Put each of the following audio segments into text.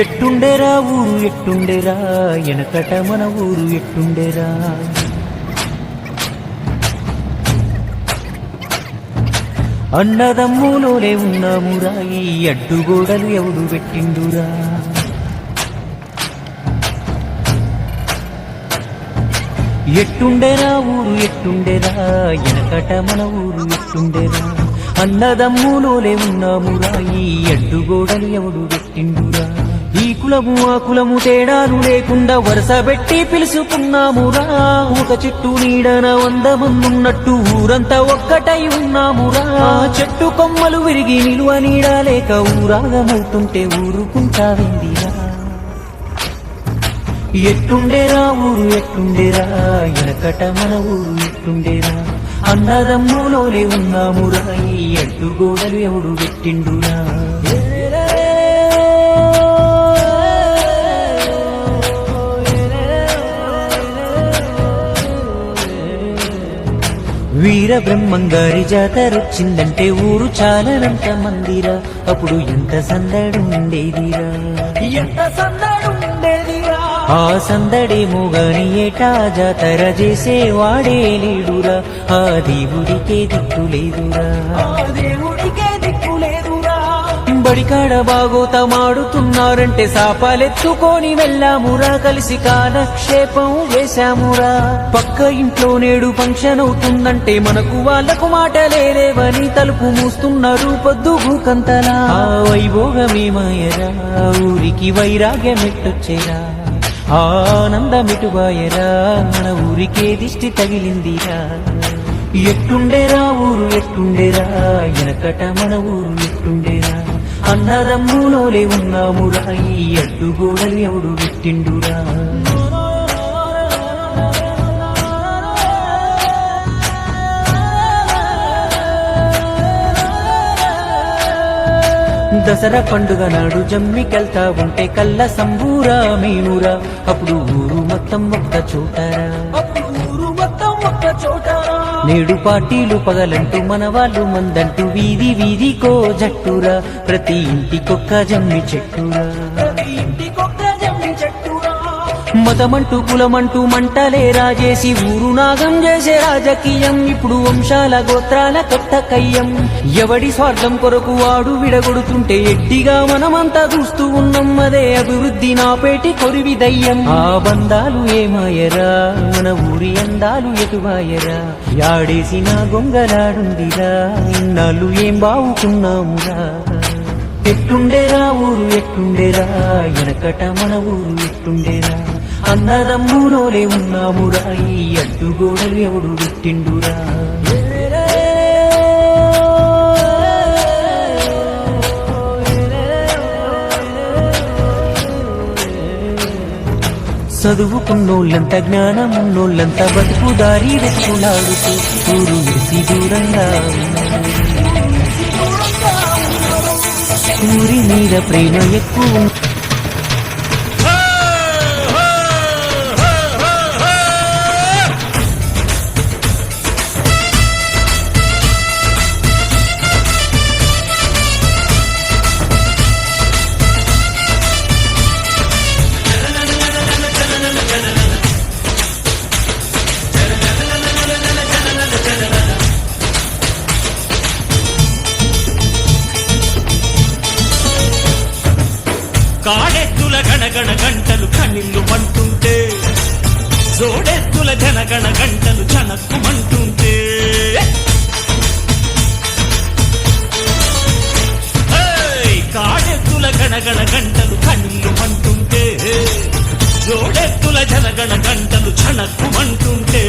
ఎట్టుండేరా ఊరు ఎట్టుండేరా? ఎనకట మన ఊరు ఎట్టుండేరా? అన్నదమ్ములోనే ఉన్నామురా ఈ అడ్డుగోడలు ఎవడు పెట్టిండురా? ఎట్టుండేరా ఊరు ఎట్టుండేరా? ఎనకట మన ఊరు ఎట్టుండేరా? అన్నదమ్ములోనే ఉన్నామురా ఈ అడ్డుగోడలు ఎవడు పెట్టిండురా? ఈ కులము ఆ కులము తేడాలు లేకుండా వరుస పెట్టి పిలుచుకున్నామురా ఒక చెట్టు నీడన వంద మందున్నట్టు ఊరంతా ఒక్కటై ఉన్నామురా చెట్టు కొమ్మలు విరిగి నిలువ నీడ లేక ఊరాగమవుతుంటే ఊరుకుంటావిందిరా ఎట్టుండేరా ఊరు ఎట్టుండేరా ఎనకట మన ఊరు ఎట్టుండేరా అన్నదమ్ములోనే ఉన్నామురా ఈ అడ్డుగోడలు ఎవడు పెట్టిండురా. వీర బ్రహ్మంగారి జాతరొచ్చిందంటే ఊరు చాలనంత మందిరా. అప్పుడు ఎంత సందడి ఉండేదిరా? ఎంత సందడి ఉండేదిరా? ఆ సందడేమో గాని ఏటా జాతర చేసేవాడే లేడురా. ఆ దేవుడికే దిక్కు లేదురా. దేవుడికే బడికాడ బాగోతమాడుతున్నారంటే సాపాలెత్తుకొని వెళ్ళామురా కలిసి కాలక్షేపం వేశామురా. పక్క ఇంట్లో నేడు ఫంక్షన్ అవుతుందంటే మనకు వాళ్ళకు మాట లేదేవని తలుపు మూస్తున్నారు పొద్దుగు కంతలా వైభోగమేమాయరా మాయరా ఊరికి వైరాగ్యం ఎట్టొచ్చేరా ఆనందమిటుబాయరా మన ఊరికే దిష్టి తగిలిందిరా. ఎట్టుండేరా ఊరు ఎట్టుండేరా ఎనకట మన ఊరు ఎట్టుండే అన్నదమ్ములోలే ఉన్నామురా ఈ అడ్డుగోడలు ఎవడు పెట్టిండురా? దసరా పండుగ నాడు జమ్మికెళ్తా ఉంటే కళ్ళ సంబూరా మీనురా అప్పుడు ఊరు మొత్తం ఒక్క చోటరా. ఊరు మొత్తం ఒక్క చోట. నేడు పార్టీలు పగలంటూ మన వాళ్ళు మందంటూ వీధి వీధికో జట్టురా. ప్రతి ఇంటికొక్క జమ్మి చెట్టురా. మతమంటూ కులమంటూ మంటలే రాజేసి ఊరు నాగం చేసే రాజకీయం. ఇప్పుడు వంశాల గోత్రాల కొత్త కయ్యం. ఎవడి స్వార్థం కొరకు వాడు విడగొడుతుంటే ఎట్టిగా మనమంతా చూస్తూ ఉన్నాం. అదే అభివృద్ధి నా పేటి కొరివి దయ్యం. ఆ బంధాలు ఏమాయరా? మన ఊరి అందాలు ఎటువాయరా? యాడేసిన గొంగలాడుందిరా? ఇన్నాళ్ళు ఏం బావుకున్నామురా? ఎట్టుండేరా ఊరు ఎట్టుండేరా? ఎనకట మన ఊరు ఎట్టుండేరా? అన్నదమ్ములోనే ఉన్నామురా ఈ అడ్డుగోడలు ఎవడు పెట్టిండురా? చదువుకున్నోళ్ళంత జ్ఞానం ఉన్నోళ్ళంత బతుకు దారి వెచ్చులాడుతూ ఊరు విడిసి దూరంగా. ఊరి మీద ప్రేమ ఎక్కువ జనగణ గంటలు చనక్కుమంటుంటే. ఏయ్! కాడెత్తుల గణగణ గంటలు కన్నీళ్ళు మంటుంటే జోడెత్తుల జనగణ గంటలు చనక్కుమంటుంటే.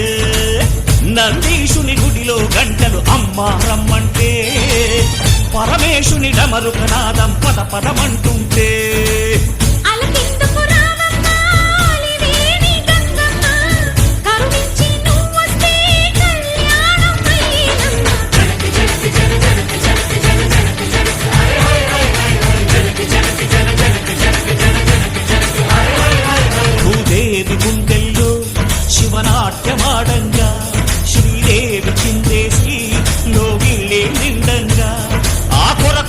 నందీశుని గుడిలో గంటలు అమ్మ రమ్మంటే. పరమేశుని డమరుకనాదం పద పదమంటుంటే.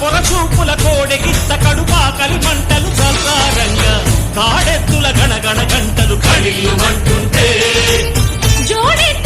చిందేసి లోగిళ్ళే నిండంగా కోడెగిత్త కడుపాకలి మంటలు చల్లారంగా కాడెత్తుల గణగణ గంటలు కడిలు అంటుంటే జోడెత్త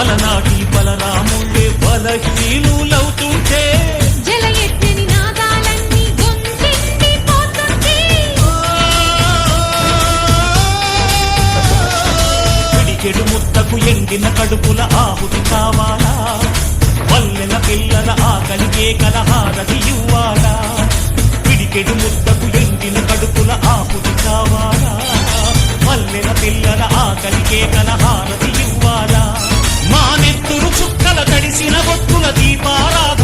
అలనాటి బలరాముళ్ళే బలహీనులవుతుంటే జల ఎత్తని నాదాలన్నీ గొంతెత్తి పోతుంటే. పిడికెడు ముద్దకు ఎండిన కడుపుల ఆహుతి కావాలా? పల్లెల పిల్లల ఆకలి కేకల హారతి ఇవ్వాలా? పిడికెడు ముద్దకు ఎండిన కడుపుల ఆహుతి కావాలా? పల్లెల పిల్లల ఆకలి కేకల హారతి చేసిన భక్తుల బొట్టుల దీపారాధన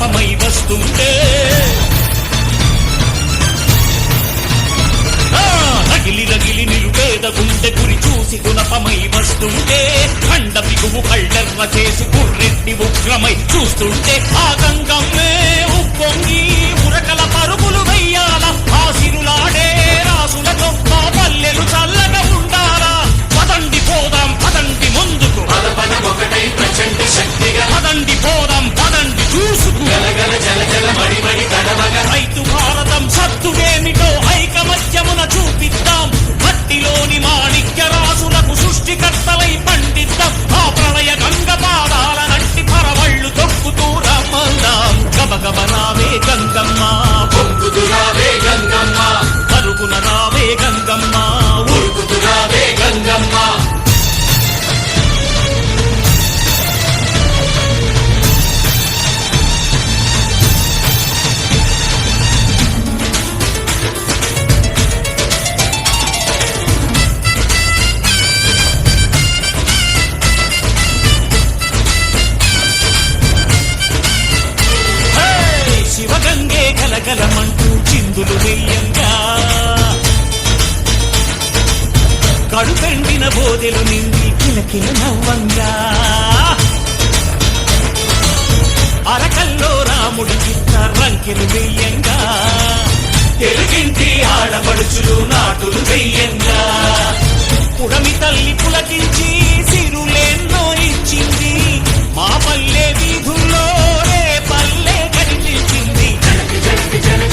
చూసి వస్తుంటే. రగిలి రగిలి నిరుపేద గుండె గురి చూసి గుణపమై వస్తుంటే. కండ పిగువు కళ్ళెర్ర చేసి కుర్రెట్టి ఉగ్రమై చూస్తుంటే. ఆ గంగమ్మే ఉప్పొంగి ఉరకల పరుగులు రంగులు వెయ్యంగా కడుపెండిన బోధెలు నింది కిలకిల నవ్వంగా. అరకల్లో రాముడి చిత్త రంకెలు వెయ్యంగా. తెలుగింటి ఆడపడుచులు నాటులు వెయ్యంగా. పుడమి తల్లి పులకించి సిరులేన్నో ఇచ్చింది. మా పల్లె వీధులు